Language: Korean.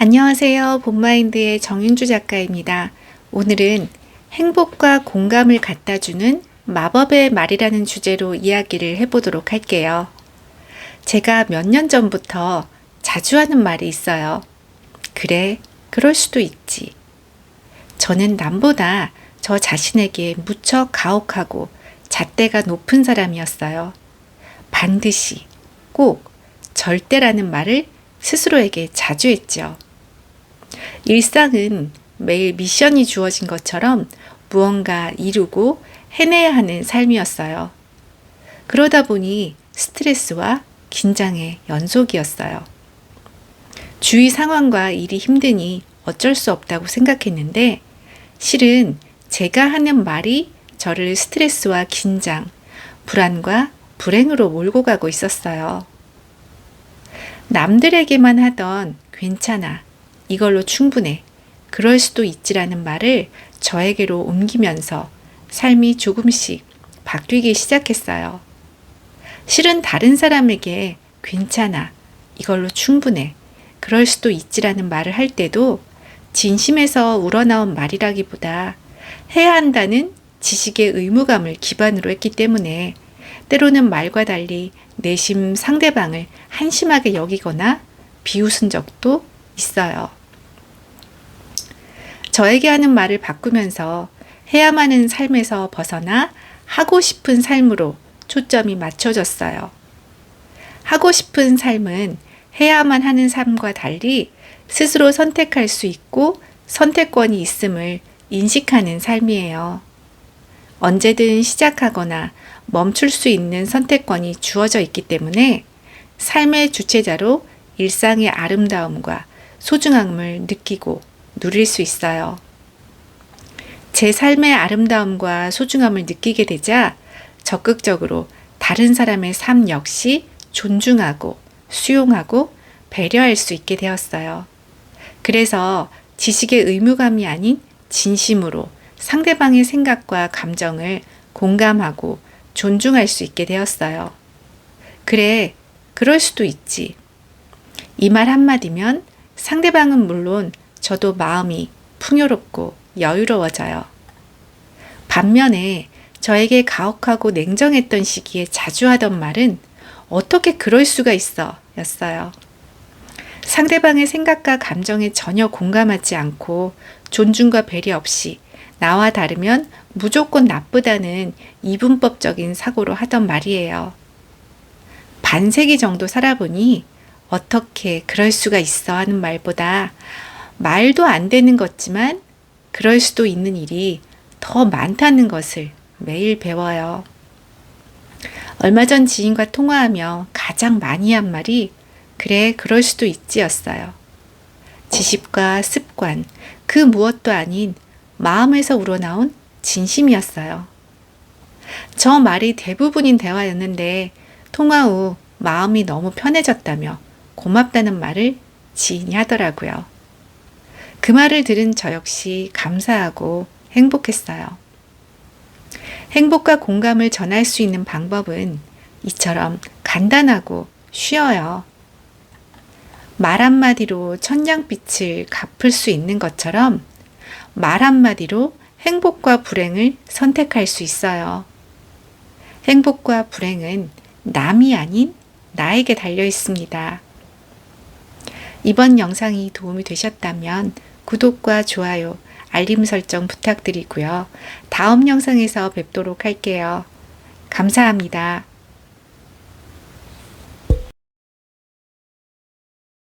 안녕하세요. 본마인드의 정윤주 작가입니다. 오늘은 행복과 공감을 갖다 주는 마법의 말이라는 주제로 이야기를 해보도록 할게요. 제가 몇 년 전부터 자주 하는 말이 있어요. 그래, 그럴 수도 있지. 저는 남보다 저 자신에게 무척 가혹하고 잣대가 높은 사람이었어요. 반드시, 꼭, 절대라는 말을 스스로에게 자주 했죠. 일상은 매일 미션이 주어진 것처럼 무언가 이루고 해내야 하는 삶이었어요. 그러다 보니 스트레스와 긴장의 연속이었어요. 주위 상황과 일이 힘드니 어쩔 수 없다고 생각했는데 실은 제가 하는 말이 저를 스트레스와 긴장, 불안과 불행으로 몰고 가고 있었어요. 남들에게만 하던 괜찮아, 이걸로 충분해, 그럴 수도 있지라는 말을 저에게로 옮기면서 삶이 조금씩 바뀌기 시작했어요. 실은 다른 사람에게 괜찮아, 이걸로 충분해, 그럴 수도 있지라는 말을 할 때도 진심에서 우러나온 말이라기보다 해야 한다는 지식의 의무감을 기반으로 했기 때문에 때로는 말과 달리 내심 상대방을 한심하게 여기거나 비웃은 적도 있어요. 저에게 하는 말을 바꾸면서 해야만 하는 삶에서 벗어나 하고 싶은 삶으로 초점이 맞춰졌어요. 하고 싶은 삶은 해야만 하는 삶과 달리 스스로 선택할 수 있고 선택권이 있음을 인식하는 삶이에요. 언제든 시작하거나 멈출 수 있는 선택권이 주어져 있기 때문에 삶의 주체자로 일상의 아름다움과 소중함을 느끼고 누릴 수 있어요. 제 삶의 아름다움과 소중함을 느끼게 되자 적극적으로 다른 사람의 삶 역시 존중하고 수용하고 배려할 수 있게 되었어요. 그래서 지식의 의무감이 아닌 진심으로 상대방의 생각과 감정을 공감하고 존중할 수 있게 되었어요. 그래, 그럴 수도 있지. 이 말 한마디면 상대방은 물론 저도 마음이 풍요롭고 여유로워져요. 반면에 저에게 가혹하고 냉정했던 시기에 자주 하던 말은 어떻게 그럴 수가 있어 였어요. 상대방의 생각과 감정에 전혀 공감하지 않고 존중과 배려 없이 나와 다르면 무조건 나쁘다는 이분법적인 사고로 하던 말이에요. 반세기 정도 살아보니 어떻게 그럴 수가 있어 하는 말보다 말도 안 되는 것지만 그럴 수도 있는 일이 더 많다는 것을 매일 배워요. 얼마 전 지인과 통화하며 가장 많이 한 말이 그래, 그럴 수도 있지였어요. 지식과 습관, 그 무엇도 아닌 마음에서 우러나온 진심이었어요. 저 말이 대부분인 대화였는데 통화 후 마음이 너무 편해졌다며 고맙다는 말을 지인이 하더라고요. 그 말을 들은 저 역시 감사하고 행복했어요. 행복과 공감을 전할 수 있는 방법은 이처럼 간단하고 쉬워요. 말 한마디로 천냥빛을 갚을 수 있는 것처럼 말 한마디로 행복과 불행을 선택할 수 있어요. 행복과 불행은 남이 아닌 나에게 달려 있습니다. 이번 영상이 도움이 되셨다면 구독과 좋아요, 알림 설정 부탁드리고요. 다음 영상에서 뵙도록 할게요. 감사합니다.